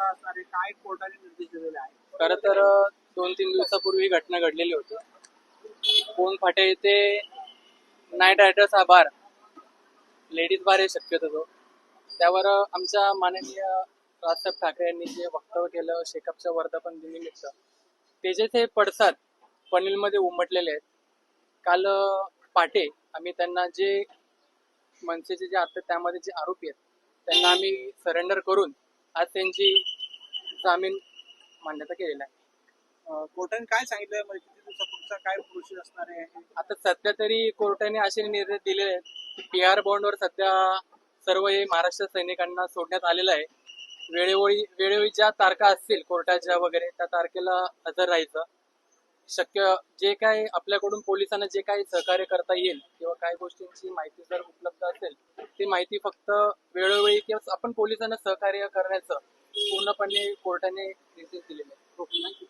का असणार आहे? काय कोर्टाने निर्देश दिलेले आहे खरं तर दोन तीन दिवसापूर्वी ही घटना घडलेली होती. कोण फाटे येथे नाईट रायडर्स हा बार. लेडीज बार हे शक्यतो तो. त्यावर आमच्या माननीय राजसाहेब ठाकरे यांनी जे वक्तव्य केलं शेकअपच्या वर्धापन दिनानिमित्त त्याचे ते पडसाद पनीलमध्ये उमटलेले आहेत. काल पाटे आम्ही त्यांना जे मनसेचे जे आता त्यामध्ये जे आरोपी आहेत त्यांना आम्ही सरेंडर करून आज त्यांची जामीन मान्यता केलेला आहे. कोर्टाने काय सांगितलं म्हणजे किती दिवसापुढचा काय प्रोसेस असणार आहे? आता सध्या तरी कोर्टाने असे निर्णय दिले आहेत की पी आर बॉन्डवर सध्या सर्व हे महाराष्ट्र सैनिकांना सोडण्यात आलेलं आहे. वेळोवेळी वेळोवेळी ज्या तारखा असतील कोर्टाच्या वगैरे त्या तारखेला हजर राहायचं. शक्य जे काय आपल्याकडून पोलिसांना जे काही सहकार्य करता येईल किंवा काही गोष्टींची माहिती जर उपलब्ध असेल ती माहिती फक्त वेळोवेळी किंवा आपण पोलिसांना सहकार्य करण्याचं पूर्णपणे कोर्टाने निर्देश दिलेले आहेत.